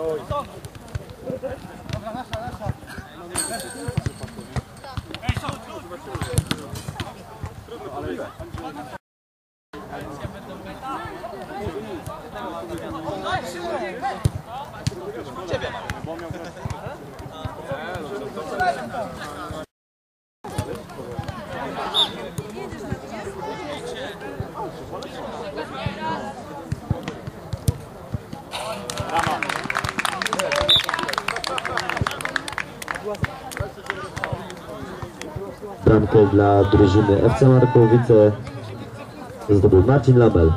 Dobra, nasza, nasza. Ej, co? Trudno, ale... Bramkę dla drużyny FC Markowice zdobył Marcin Label.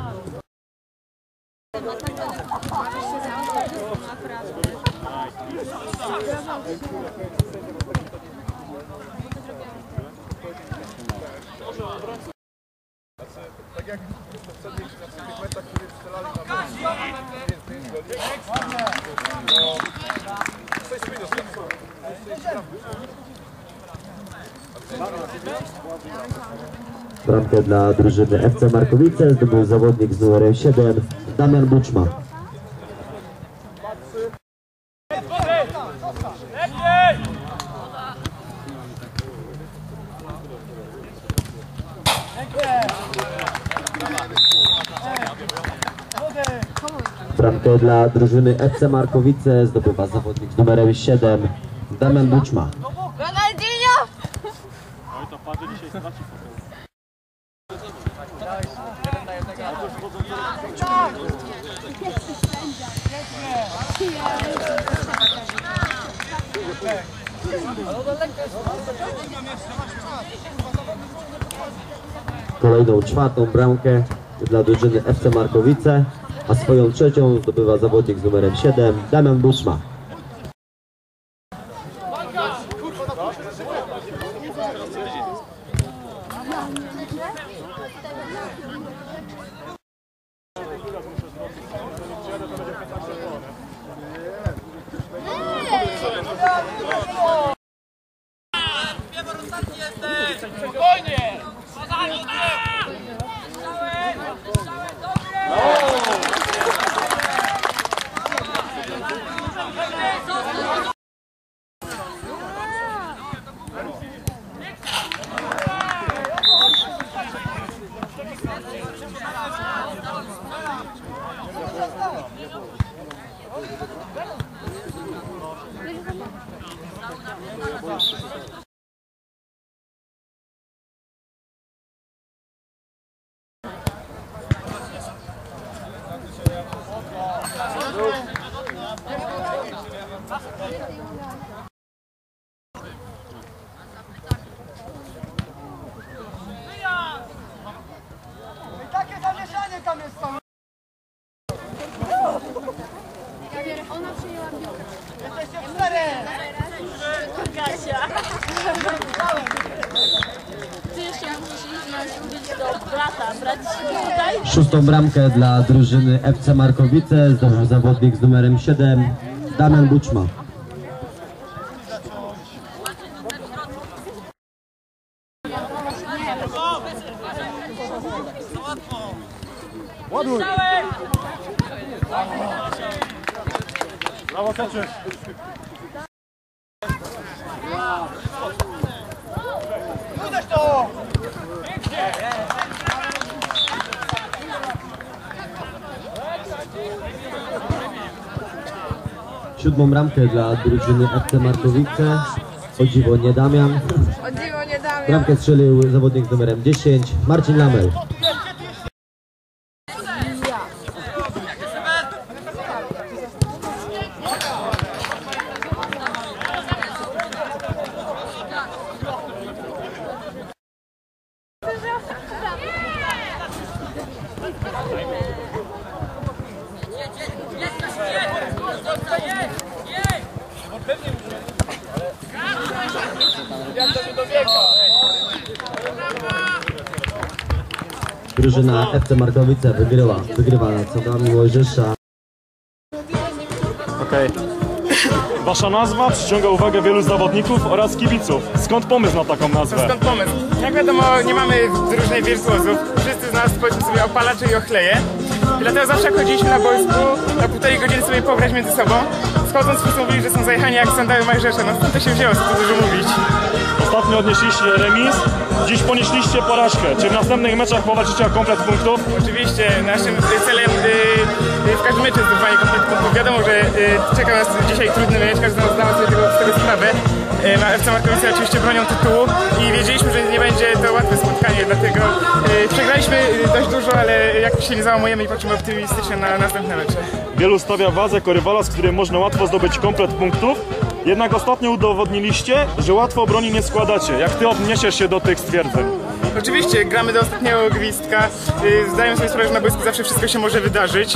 Bramkę dla drużyny FC Markowice zdobył zawodnik z numerem 7 Damian Buczma. Bramkę dla drużyny FC Markowice zdobywa zawodnik z numerem 7 Damian Buczma. Ronaldinho! Kolejną czwartą bramkę dla drużyny FC Markowice, a swoją trzecią zdobywa zawodnik z numerem 7 Damian Buczma. Takie Szóstą bramkę dla drużyny FC Markowice zdobył zawodnik z numerem 7 Damian Buczma. Uderz to. Siódmą bramkę dla drużyny FC Markowice. O dziwo nie Damian. O dziwo nie dam. Bramkę strzelił zawodnik z numerem 10 Marcin Lamel. Drużyna FC Markowice wygrywa, wygrywa nad Sadami Mojżesza. Okej. Wasza nazwa przyciąga uwagę wielu zawodników oraz kibiców. Skąd pomysł na taką nazwę? Skąd pomysł? Jak wiadomo, nie mamy różnej wirtuozów. Z nas sobie opalacze i ochleje. I dlatego zawsze jak chodziliśmy na boisku, na półtorej godziny sobie pograć między sobą. schodząc wszyscy mówili, że są zajechani jak sandały Majrzesza. No stąd to się wzięło, co tu dużo mówić. Ostatnio odnieśliście remis, dziś ponieśliście porażkę. Czy w następnych meczach powalczycie o komplet punktów? Oczywiście naszym celem y, y, w każdym meczu jest zdobywanie kompletu punktów. Wiadomo, że y, czeka nas dzisiaj trudny mecz, każdy z nas zdawał sobie tego, z tego sprawę. Ma- FC Markowice oczywiście bronią tytułu i wiedzieliśmy, że nie będzie to łatwe spotkanie, dlatego y, przegraliśmy y, dość dużo, ale jakoś się nie załamujemy i patrzymy optymistycznie na następne mecze. Wielu stawia wazę jako rywala, z którym można łatwo zdobyć komplet punktów. Jednak ostatnio udowodniliście, że łatwo obroni nie składacie. Jak ty odniesiesz się do tych stwierdzeń? Oczywiście gramy do ostatniego gwizdka. Zdaję sobie sprawę, że na boisku zawsze wszystko się może wydarzyć.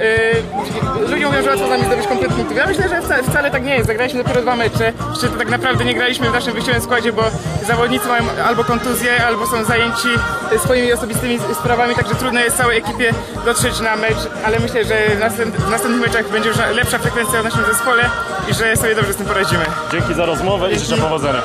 Y, Ludzie mówią, że łatwo z nami zdobyć komplet punktów. Ja myślę, że wcale, wcale tak nie jest. Zagraliśmy dopiero dwa mecze. Jeszcze tak naprawdę nie graliśmy w naszym wyjściowym składzie, bo zawodnicy mają albo kontuzję, albo są zajęci swoimi osobistymi sprawami, także trudno jest całej ekipie dotrzeć na mecz, ale myślę, że w, następ, w następnych meczach będzie już lepsza frekwencja w naszym zespole i że sobie dobrze z tym poradzimy. Dzięki za rozmowę i życzę powodzenia.